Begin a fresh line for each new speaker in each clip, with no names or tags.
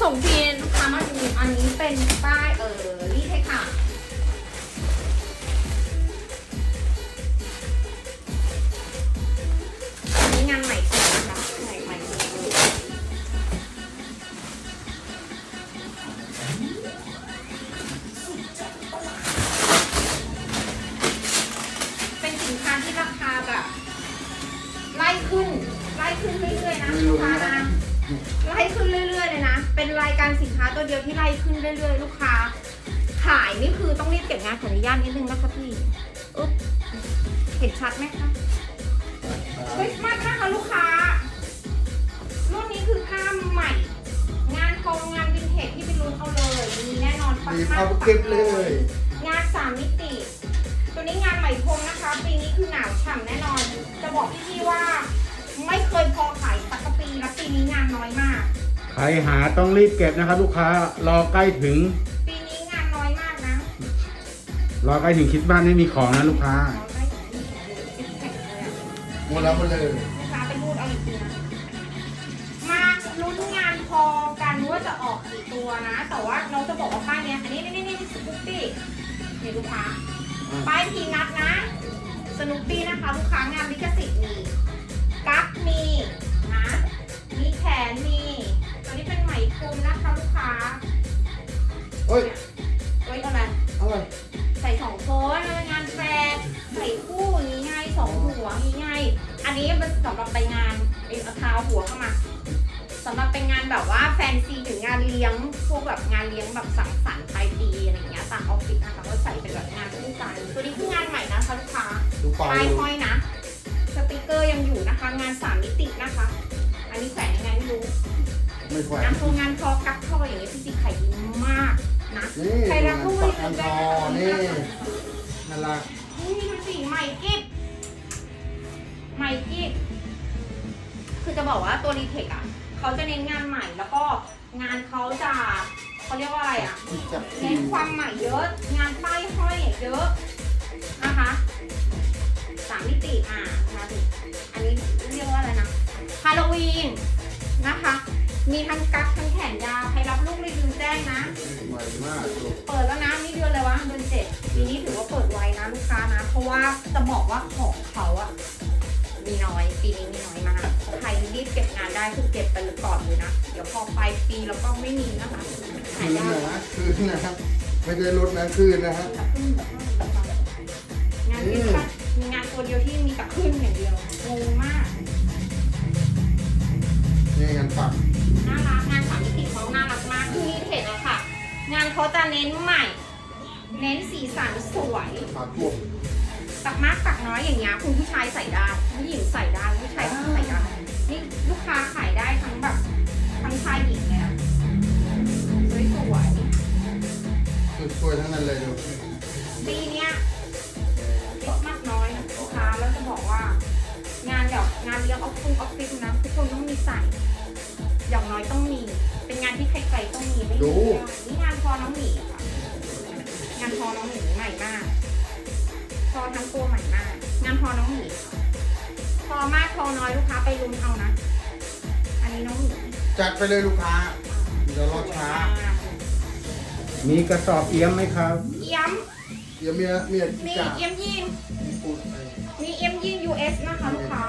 ส่งฟรีลูกค้ามาดูอันนี้เป็นป้ายเออรีดให้ค่ะ อันนี้งานใหม่จริงนะคะใหม่ใหม่จริงเลยเป็นสินค้าที่ราคาแบบ ไล่ขึ้น ไล่ขึ้นเรื่อยๆนะลูกค้า
นะ
นะไล่ขึ้นเรื่อยๆเลยนะ เป็นรายการสินค้าตัวเดียวที่ไล่ขึ้นเรื่อยๆ ลูกค้า ขายนี่คือต้องรีบเก็บงานขออนุญาตนิดนึงนะคะพี่อุ๊บเห็นชัดไหมคะคริสต์มาสนะคะลูกค้า รุ่นนี้คือผ้าใหม่ งานกองงานวินเทจที่เป็นรุ่นเอาเลยมีแน่นอนปัก
รีบ
ผ้า
เอาไปเก็บเลย
งานสามมิติ ตัวนี้งานใหม่พรมนะคะปีนี้คือหนาวฉ่ำแน่นอน จะบอกพี่ๆว่า ไม่เคยพอขายสักปีและปีนี้งานน้อยมาก
ใค รหาต้องรีบเก็บนะครับ ลูกค้ารอใกล้ถึง
ปีนี้งานน้อยมากนะ
รอใกล้ถึงคริดบ้านไม่มีของนะลูกค้า
น้อยได้อย่างนี้เป็นแผ่นเลยอะ
หมดแล้วหมดเลย
ลูกค้าไปรูดเอาอีกทีนะมาลุ้นงานพอกันว่าจะออกกี่ตัวนะ แต่ว่าน้องจะบอกว่าป้ายเนี้ยอันนี้นี่นี่นี่สนุปปี้นี่ลูกค้าป้ายพีนัทนะ สนุปปี้นะคะลูกค้างานลิขสิทธิ์มีกั๊กมีนะมีแขนมีตัวนี้เป็น ไหมพรมนะคะลูกค้า
เฮ้ย
เอ้ยอะไร
อะไร
ใส่สองคนแล้วงานแฟร์ใส่คู่อย่างงี้ไงสองหัวอย่างงี้ไง อันนี้มันสำหรับไปงานไอ้เอาเท้าหัวเข้ามาสำหรับเป็นงานแบบว่าแฟนซีหรืองานเลี้ยงพวกแบบงานเลี้ยงแบบสังสรรค์ปลายปีอะไรอย่างเงี้ยต่างออฟฟิศนะคะก็ใส่เป็นแบบงานคู่กันตัวนี้คืองานใหม่นะคะลูกค้า
ดูปลา
ป้าย
ดู
ห้อยนะสติกเกอร์ยังอยู่นะคะ งานสามมิตินะคะ อันนี้แขวนยังไงไม่รู้
ไม่แขวน
งานโครงงานคอกั๊กคออย่างเงี้ยพี่จีขายดีมากนะ
นี่
ใครรักลูก
ปั
รี
กอัน
วิ
ท
ว
อ
ได้
นี่
นะคะ
น่ารัก
นี่ดูสิใหม่กิฟใหม่กิฟคือจะบอกว่าตัวรีเทคอะเขาจะเน้นงานใหม่แล้วก็งานเขาจะเขาเรียกว่าอะไรอะ
ที่จับ
เน้นความใหม่เยอะ งานป้ายห้อยเยอะนะคะสามมิติอะมาถึงอันนี้เรียกว่าอะไรนะฮาโลวีนนะคะ มีทั้งกั๊กทั้งแขนยาวใครรับลูกรีวิวแจ้งนะ
ใหม่มากลูก
เปิดแล้วนะนี่เดือนอะไรวะเดือนเจ็ดปีนี้ถือว่าเปิดไวนะลูกค้านะ เพราะว่าจะบอกว่าของเขาอะมีน้อยปีนี้มีน้อยมากใครรีบเก็บงานได้คือเก็บไปเลยก่อนเลยนะ เดี๋ยวพอปลายปีแล้วก็ไม่มีนะคะ
คื
หาย
น
ยาก
นะคืนนะครับ ไม่ได้ลดนะคืนนะฮะ
กับขึ้นแบบงานที่ค่ะมีงานตัวเดียวที่มีกับขึ้นอย่างเดียวงงมาก
นี่งานปัก
น่ารักงานสามมิติเขาน่ารักมากคือมีเทคอะค่ะ งานเขาจะเน้นใหม่ เน้นสีสันสวย
ปักพวก
ตักมากตักน้อยอย่างเงี้ยคุณผู้ชายใส่ได้ผู้หญิงใส่ได้ผู้ชายใส่ได้นี่ลูกค้าขายได้ทั้งแบบทั้งชายหญิงเลยนะสวยสวย
สวยๆทั้งนั้นเลยดู
ๆปีเนี้ยเล็กมากน้อยนะลูกค้าแล้วจะบอกว่า งานแบบงานเลี้ยงออฟฟิศออฟฟิศนะทุกคนต้องมีใส่ อย่างน้อยต้องมี เป็นงานที่ใครๆต้องมีไม่มีไม่ได้นี่งานพอน้องหมีค่ะงานพอน้องหมีใหม่มาก พอทั้งตัวใหม่มาก งานพอน้องหมีค่ะพอมากพอน้อยลูกค้าไปรุนเอานะ อันนี้น้องหมี
จัดไปเลยลูกค้าเดี๋ยวรอช้า
มีกระสอบเอี้ยมไหมครับ
เอี้ยม
เดี๋ยวเมียเมีย
มี
จ่า
เอี้ยมยีน
พูดไป
มีเอี้ยมยีน US นะคะลูกค้า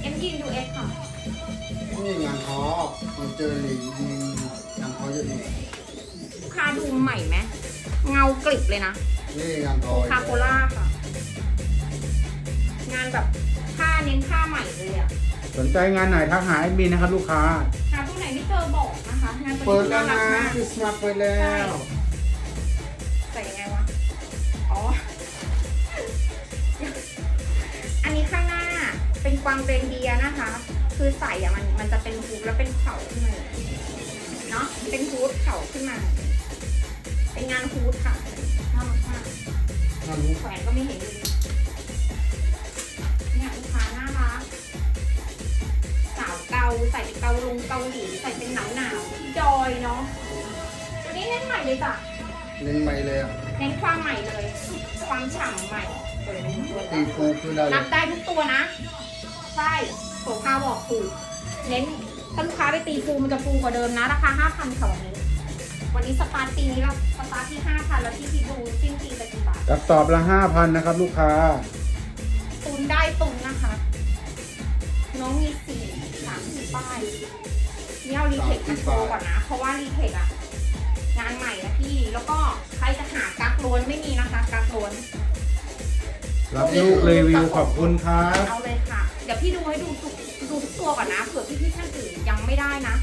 เอี้ยมยีน US ค่ะ
นี่งานท้อมันเจอหลีมีงานท้อเยอะดี
ลูกค้าดูใหม่ไหมเงากริบเลยนะ
นี่งานท้อ
คาโคล่าค่ะ งานแบบผ้าเน้นผ้าใหม่เลยอะ
สนใจงานไหนทักหาแอดมินนะครับ ลูกค้า
หาตัวไหนไม่เจอบอกนะคะงานตัว
เปิด
นี้
แล้ว
น่ารั
นะ
กมาก
คริสต์มาสเปิดแล้ว
ใส่ยังไงวะ อ๋อ อันนี้ข้างหน้าเป็นกวางเรนเดียร์นะคะ คือใส่อะมันมันจะเป็นฮูดแล้วเป็นเข่าขึ้นมาเลยเนาะเป็นฮูดเข่าขึ้นมา เป็นงานฮูดค่ะน่ารักมาก
งานรู้
แขวนก็ไม่เห็นเลยเนี่ยลูกค้าน่ารักสาวเกาใส่เป็นเกาลงเกาหลีใส่เป็นหนาวหนาวๆที่ดอยเนาะตัวนี้เน้นใหม่เลยจ้ะ
เน้นใหม่เลยอะ
เน้นความใหม่เลย ความฉ่ำใหม่เปิดดูตัว
ตีฟูคือได้เล
นั
ย
บได้ทุกตัวนะใช่ โสภาบอกถูก เน้นถ้าลูกค้าไปตีฟูมันจะฟูกว่าเดิมนะ ราคา5,000ค่ะวันนี้วันนี้สตาร์ทปีนี้เราสตาร์ทที่5,000แล้วที่พี่ดูสิ้นปีจะกี่บาท
กระสอบละห้าพันนะครับ ลูกค้า
ตุนได้ตุนนะคะ น้องมีสี่สามสี่ป้ายนี่เอารีเทคมาโชว์ก่อนนะ เพราะว่ารีเทคอะงานใหม่นะพี่ แล้วก็ใครจะหากักล้วนไม่มีนะคะกักล้วน
รับลูกรีวิวขอบคุณครับ
เอาเลยค่ะ เดี๋ยวพี่ดูให้ดูทุกดูทุกตัวก่อนนะเผื่อพี่พี่ๆท่านอื่นยังไม่ได้นะ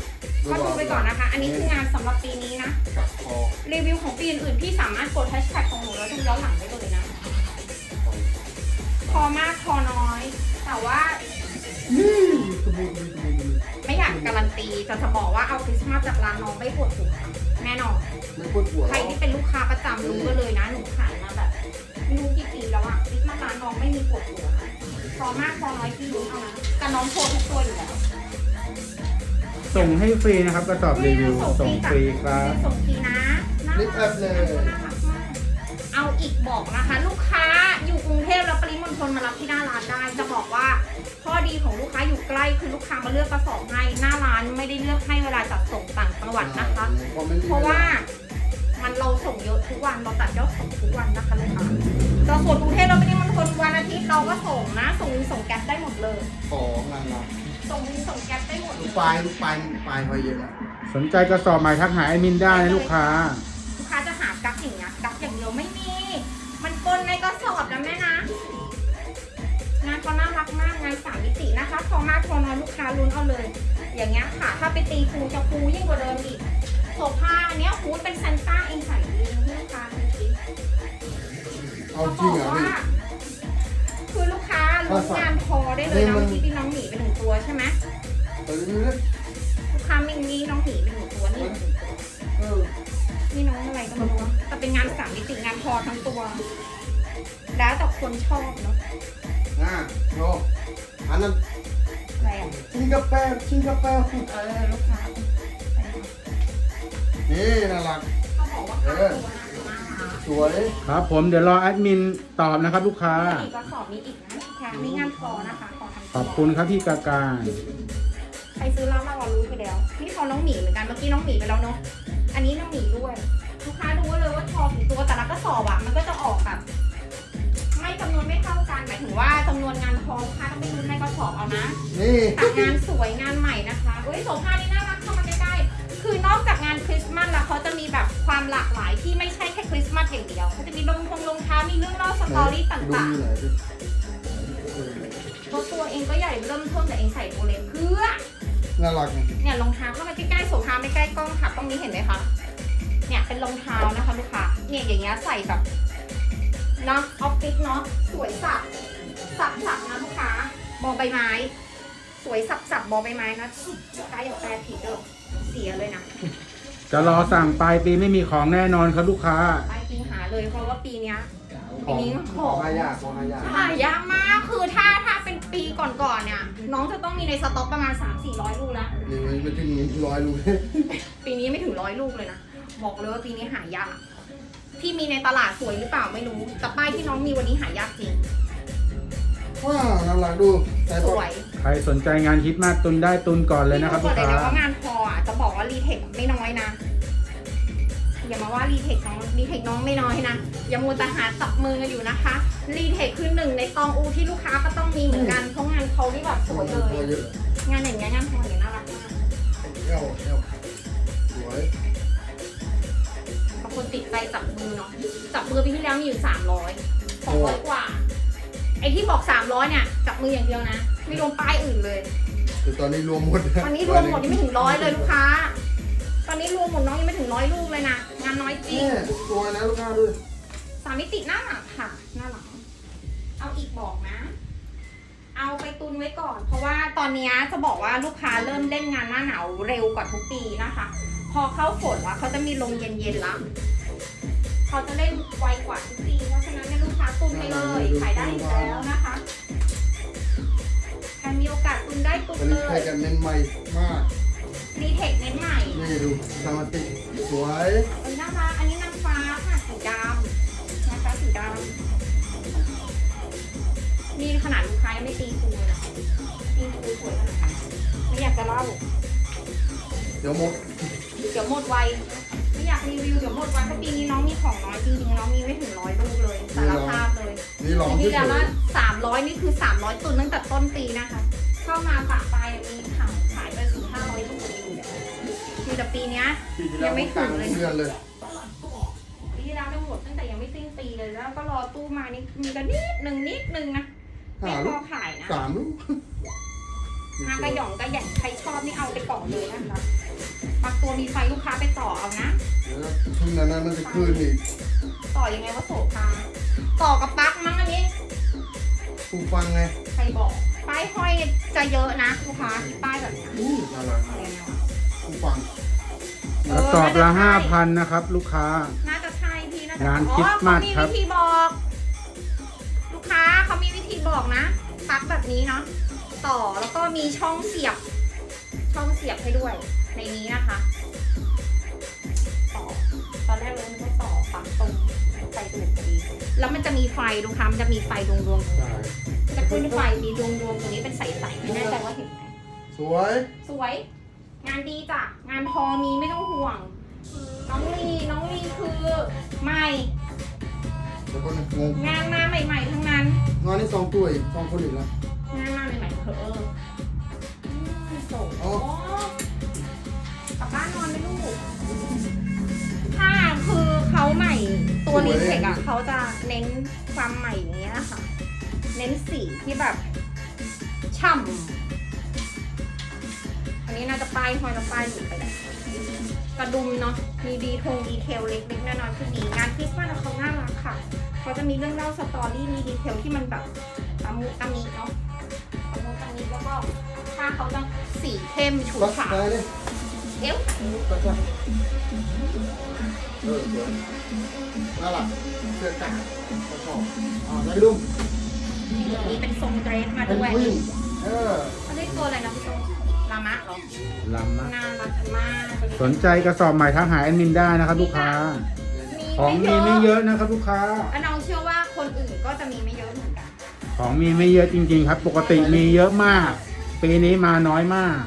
ก็ดูไปก่อนนะคะ อันนี้คืองานสำหรับปีนี้นะ
กับคอ
รีวิวของปีอื่นๆพี่สามารถกดแฮชแท็กของหนูแล้วดูย้อนหลังได้เลยนะพอมากพอน้อย แต่ว่า
นี่ตะบูตะบูตะบู
ไม่อยากการันตีแต่จะบอกว่าเอาคริสต์มาสจากร้านน้องไม่ปวดหัวแน่นอน
ไม่ปวดหัว
ใครที่เป็นลูกค้าประจำรู้ก็เลยนะหนูขายมาแบบไม่ รู้กี่ปีแล้วอะคริสต์มาสร้านน้องไม่มีปวดหัวพอมากพอน้อยพี่รู้เอานะแต่น้องโชว์ทุกตัวอยู่แล้ว
ส่งให้ฟรีนะครับกระสอบรีวิวส่งฟรีครับ
ส่งฟรีนะน่า
ลิ
รั
ป
ก
แอปเลย
น่ารักมากเอาอีกบอกนะคะ ลูกค้าอยู่กรุงเทพแล้วปริมณฑลมารับที่หน้าร้านได้ จะบอกว่าข้อดีของลูกค้าอยู่ใกล้คือลูกค้ามาเลือกกระสอบให้หน้าร้านไม่ได้เลือกให้เวลาจัดส่งต่างจังหวัดนะคะ เพราะว่า มันเราส่งเยอะทุกวันเราตัดยอดส่งทุกวันนะคะลูกค้าเราส่วนกรุงเทพเราไม่ได้มันคนวันอาทิตย์เราก็ส่งนะส่งส่งแก๊ปได้หมดเลย
ของงานเรา
ส่งส่งแก๊ปได้หมดเล
ลู
ย
กปลายลูกปลายลูกปลายพอเยอะอะ
สนใจกระสอบใหม่ทักหาแอดมินได้นะลูกค้า
ลูกค้าจะหากั๊กอย่างเงี้ยกั๊กอย่างเดียวไม่มี มันปนในกระสอบนะแม่นะงานเขาน่ารักมากงานสามมิตินะคะพอมากพอน้อยลูกค้าลุ้นเอาเลย อย่างเงี้ยค่ะ ถ้าไปตีฟูจะฟูยิ่งกว่าเดิมอีก โซฟาอันเนี้ยฮูดเป็นซันต้าเองใส่ดีลูกค้าดูสิ
เอา
เขา
จริง
บอก
เหรอพี่
ว่าคือลูกค้าลุ้นงานพอได้เลยนะเมื่อกี้พี่น้องหมีไปหนึ่งตัวใช่ไหม
เออนี่เลย
ลูกค้ามิงนี้น้องหมีไปหนึ่งตัวนี่หนึ่งตัว
เออ
นี่น้องอะไรก็ไม่รู้นะแต่เป็นงานสามมิติงานพอทั้งตัว แล้วแต่คนชอบเนาะ
อะโยอันนั้น
อะไรอะ
ชิงกาแฟชิงกาแฟ
เออลูกค้า
นี่น่ารัก
เขาบอกว่าค่าตัวน่ารัก
สวย
ครับผมเดี๋ยวรอแอดมินตอบนะครับลูกค้า
อีกกระสอบนี้อีกนะค่ะนี่งานพอนะคะพอทั้ง
ข
ตัว
อบคุณครับพี่กาการ
ใครซื้อแล้วมารอรู้ไปแล้ว นี่พอน้องหมีเหมือนกัน เมื่อกี้น้องหมีไปแล้วเนาะ อันนี้น้องหมีด้วย ลูกค้าดูไว้เลยว่าทอกี่ตัวแต่ละกระสอบอะมันก็จะออกแบบไม่จำนวนไม่เท่ากันหมายถึงว่าจำนวนงานพอลูกค้าต้องไปดูในกระสอบเอานะ
นี่
ตัดงานสวยงานใหม่นะคะเอ้ยโสภานี่ งานคริสต์มาสแล้วเขาจะมีแบบความหลากหลายที่ไม่ใช่แค่คริสต์มาสอย่างเดียวเขาจะมีรองทงรองเท้ามีเรื่องเล่าสตอรี่ต
ดู่า
ง
อยู่ไหนดิเออ
ๆตัวตัวเองก็ใหญ่เริ่มเทิมแต่เองใส่ตัวเล็กเพื่อ
น่ารักไง
เนี่ยรองเท้าเข้ามาใกล้ๆโสภาไม่ใกล้กล้องค่ะตรงนี้เห็นไหมคะเนี่ยเป็นรองเท้านะคะลูกค้าเนี่ยอย่างเงี้ยใส่แบบเนาะออฟฟิศเนาะสวยสับสับสับนะลูกค้าบอใบไม้ สวยสับสับบอใบไม้นะลูกค้าอย่าแปลผิดเด้อเสียเลยนะ
จะรอสั่งปลายปีไม่มีของแน่นอนครับลูกค้า
ไปปีหาเลยเพราะว่าปีเนี้ย
ของ
อันนี้
ข
ข
อ
องง
หายากของหายาก
หายากมากคือถ้าถ้าเป็นปีก่อนๆเนี่ย น้องจะต้องมีในสต็อกประมาณ 3-400 ลูกแล้ว
นี่มันไม่ถึงร้อยลูก
ปีนี้ไม่ถึงร้อยลูกเลยนะบอกเลยว่าปีนี้หายาก ที่มีในตลาดสวยหรือเปล่าไม่รู้แต่ป้ายที่น้องมีวันนี้หายากจริง
ว้าวน่ารักดูใส่
ส
ปะ
วย
ใครสนใจงานคริดมาสตุนได้ตุนก่อนเลยนะครับ
ก่
ลู
อน
ก
เลย
ค้า
นะว่างานพออะจะบอก ว่ารีเทคไม่น้อยนะ อย่ามาว่ารีเทคน้องรีเทคน้องไม่น้อยนะ อย่ามัวแต่หาจับมือกันอยู่นะคะ รีเทคคือหนึ่งในตองอูที่ลูกค้าก็ต้องมีเหมือนกัน เพราะงานเขาที่แบบสวยเลย
เยอะ
งานอย่างเงี้ยงานพออย่างเงี้ยน่ารักมาก
เที่ยวเที่ยวสวย
บางคนติดใจจับมือเนาะ จับมือปีที่แล้วมีอยู่สามร้อยสองร้อยกว่า ไอ้ที่บอกสามร้อยเนี่ย จับมืออย่างเดียวนะ ไม่รวมป้ายอื่นเลย
คือตอนนี้รวมหมด
ตอนนี้รวมหมดยังไม่ถึงร้อยเลยลูกค้า ตอนนี้รวมหมดน้องยังไม่ถึงร้อยลูกเลยนะงานน้อยจริง
นี่ตัวนะลูกค้าดู
สามมิติหน้าหลังค่ะ หน้าหลัง เอาอีกบอกนะ เอาไปตุนไว้ก่อน เพราะว่าตอนเนี้ยจะบอกว่าลูกค้าเริ่มเล่นงานหน้าหนาวเร็วกว่าทุกปีนะคะ พอเข้าฝนแล้วเขาจะมีลมเย็นๆแล้วเขาจะเล่นไวกว่าทุกปีเพราะฉะนั้นเนี่ยลูกค้าตุนไปเลย ขายได้อยู่แล้วนะคะขรมีโอ กาสตุนได้ตุน
อัน
เล
นี้ใคร
ย
กันเน้นใหม่มาก
รีเทคเน้นใหม่
นี่ดูสมาติสวย
เอ้ยน่ารักอันนี้นางฟ้าค่ะสีดำนะคะสีดำนี่ขนาดลูกค้ายังไม่ตีฟูเลยนะตีฟูสวยขนาดนี้ไม่อยากจะเล่า
เดี๋ยวหมด
เดี๋ยวหมดไวไม่อยากรีวิวเดี๋ยวหมดไวเพราะปีนี้น้องมีของน้อยจริงๆน้องมีไม่ถึงร้อยลูกเลยสารภาพเลย
นี่ลอง
ที่
ที่
แล้ว
สุด
ว่าสามร้อยนี่คือสามร้อยตุนตั้งแต่ต้นปีนะคะ เข้ามาฝากไปมีขายขายไปสี่ห้าร้อยลูกอยู่เนี่ยมีแต่ปีเนี้ย
ปีที่แล้ว
ยังไม่ถึงเลย
เดือนเลย
ปีที่แล้วได้หมดตั้งแต่ยังไม่สิ้นปีเลยแล้วก็รอตู้มานี่มีกันนิดหนึ่งนิดหนึ่งนะไม่
หา
พ
ลู
อกขายนะ
สามลูก
มากระหย่องกระแหย่งใครชอบนี่เอาไปก่อนเลยนะคะบางตัวมีไฟลูกค้าไปต่อเอานะ
เดี๋ยวทุ่งนั้นนะมันจะคืนอีก
ต่อยังไงว่าโสภาต่อกับปลั๊กมั้งอันนี้
ผู้ฟังไง
ใครบอกป้ายห้อย จะเยอะนะลูกค้าป้ายแบบเนี้ย
อู้น่ารัก
อะไร
มาก
เงี้ย
ผู้ฟัง
เอกอ
ระสอบละ
น่าจะใช่
ห้าพันนะครับ ลูกค้า
น่าจะใช่พี่น่าจะ
งาน
อ๋อ
คริสต์มาส
เขามี
ครับ
วิธีบอก ลูกค้าเขามีวิธีบอกนะปลั๊กแบบนี้เนาะต่อแล้วก็มีช่องเสียบ ช่องเสียบให้ด้วย ในนี้นะคะ ต่อ ตอนแรกเราคิดว่าต่อปลั๊กตรงไฟตูดพอดีแล้วมันจะมีไฟลูกค้ามันจะมีไฟดวงดวงๆ
ใช่
จะขึ้นไฟมีดวงดวงๆตรงนี้เป็นใสๆไม่แน่ใจว่าเห็นไหม
สวย
สวย งานดีจ้ะงานทอมีไม่ต้องห่วง น้องลีน้องลีคือใหม่
เดี๋ยวคนงง
งานมาใหม่ๆทั้งนั้น
งานนี้สองตัวอีกสองคนอีกแล้ว
งานมาใหม่ๆเถอะเอออืมโสด
อ๋อ
กลับบ้านนอนไหมลูกถ้าคือเขาใหม่ตัวรีเทคอะเขาจะเน้นความใหม่อย่างเงี้ยค่ะ เน้นสีที่แบบฉ่ำอันนี้น่าจะป้ายห้อยแล้วป้ายหลุดไปแล้วกระดุมเนาะมีดีทงดีเทลเล็กๆน้อยๆคือดีงานคริสต์มาสเขาน่ารักค่ะเขาจะมีเรื่องเล่าสตอรี่มีดีเทลที่มันแบบตะมุตะมิเนาะตะมุตะมิแล้วก็ถ้าเขาจะสีเข้มฉูด
ปัก
ฉาด
ได้เลย
เอ้ว
ปักได้เออสวยน่ารักเสื้อกาดกระสอบอ่าได้ดุม
นี่เป็นทรงเดรสมา
เป็น
ด้วย
ผู้หญิงเออ
เขาเรียกตัวอะไรนะพี่โตลามะเหรอ
ลำมาก
น่ารักมาก
สนใจกระสอบใหม่ทักหาแอดมินได้นะครับลูกค้า ของมีไม่เยอะนะครับลูกค้า
แล้วน้องเชื่อว่าคนอื่นก็จะมีไม่เยอะเหมือนกัน
ของมีไม่เยอะจริง ๆ ครับ ปกติมีเยอะมาก ปีนี้มาน้อยมาก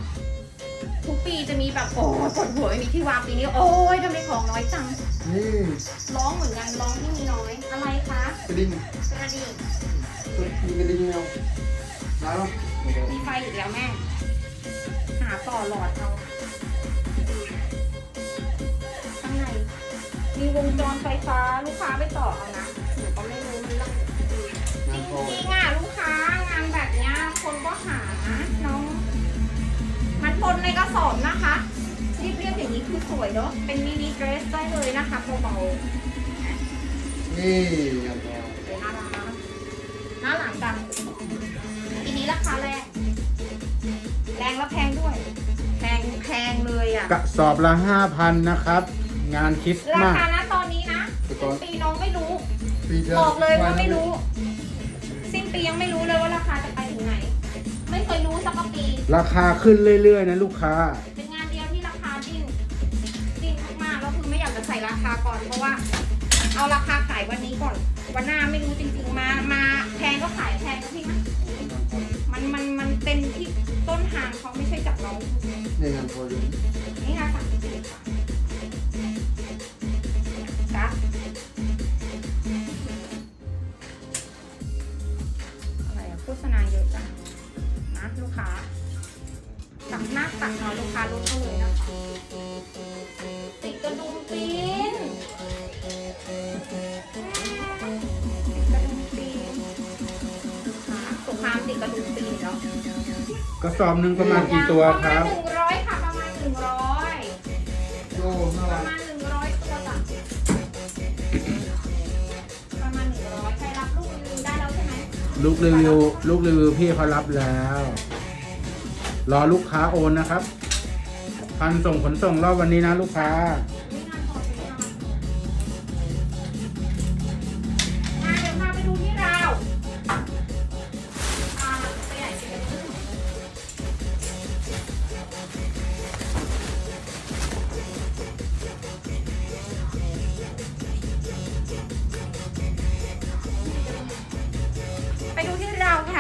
ทุกปีจะมีแบบโอ้ยปวดหัวไม่มีที่วางปีนี้ โอ้ยทำไมของน้อยจัง
นี่
ร้องเหมือนกันร้องที่มีน้อยอะไรคะ
กระดิ่ง
กระดิ่ง
มีกระดิ่งเงาได้ปะ
มีไฟอีกแล้วแม่ หาต่อหลอดเอาข้างในมีวงจรไฟฟ้าลูกค้าไปต่อเอานะหนูก็ไม่รู้มันเรื่อง
งานทอง
จริงๆอะลูกค้างานแบบเนี้ยคนก็หาน้อง มันปนในกระสอบนะคะเรียบๆอย่างนี้คือสวยเนอะเป็นมินิเดรสได้เลยนะคะเบา
นี่งานทอง
ๆเลยน่ารักห น้าหลังกัน ทีนี้ราคาแรง แรงแล้วแพงด้วย แพงแพงเลยอะ
กระสอบละห้าพันนะครับ งานคริสต์
รา
มาส
คานะตอนนี้นะ
แต่ก่อน
ปีน้องไม่รู้
ปีที่
บอกเลยว่าไม่รู้ สิ้นปียังไม่รู้เลยว่าราคาจะไปถึงไหน ไม่เคยรู้สักปี
ราคาขึ้นเรื่อยๆนะลูกค้า
เป็นงานเดียวที่ราคาดิ้นดิ้นมากๆแล้วคือไม่อยากจะใส่ราคาก่อนเพราะว่า เอาราคาขายวันนี้ก่อน วันหน้าไม่รู้จริงๆ มา มาแพงก็ขายแพงนะพี่นะ มันมันมันเป็นที่ต้นทางเขาไม่ใช่จากเรา
นี่งานทองอยู่
นี่ค่ะสั่งจริงๆค่ะ ส
อบหนึ่งประมาณกี่ตัวครับ
ประมาณหนึ่งร้อยค่ะ ประมาณหนึ่งร้อย
โอ้น่า
ป
รั
ระ
ก
มาณหนึ่งร้อยตัวจ้ะประมาณหนึ่งร้อยใครรับลูกรีวิวได้แล้วใช่ไหม
ลูกรีวิวลูกรีวิวพี่เขารับแล้ว รอลูกค้าโอนนะครับ พันส่งขนส่งรอบวันนี้นะลูกค้า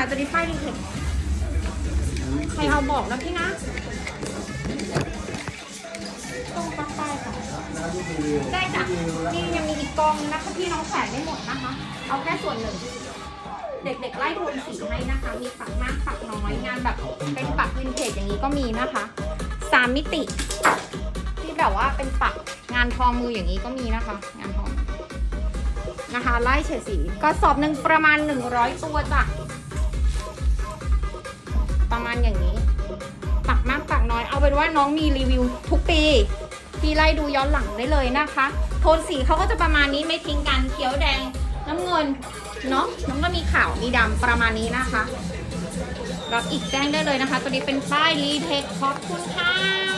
ตัวนี้ป้ายรีเทคใครเอาบอกนะพี่นะต้องป้ายป้ายค่ะได้จ้ะ
รีวิวแล้ว
นี่ยังมีอีกกองนะคะพี่น้องแขวนไม่หมดนะคะ เอาแค่ส่วนหนึ่ง เด็กๆไล่โทนสีให้นะคะ มีปักมากปักน้อยงานแบบเป็นปักวินเทจอย่างนี้ก็มีนะคะสามมิติ ที่แบบว่าเป็นปักงานทองมืออย่างนี้ก็มีนะคะ งานทอมนะคะไล่เฉดสีกระสอบหนึ่งประมาณ 100 ตัวจ้ะ ประมาณอย่างนี้ ปักมากปักน้อย เอาเป็นว่าน้องมีรีวิวทุกปีพี่ไล่ดูย้อนหลังได้เลยนะคะ โทนสีเขาก็จะประมาณนี้ไม่ทิ้งกันเขียวแดงน้ำเงินเนาะน้องก็มีขาวมีดำประมาณนี้นะคะรับอีกแจ้งได้เลยนะคะ ตัวนี้เป็นป้ายรีเทคขอบคุณค่ะ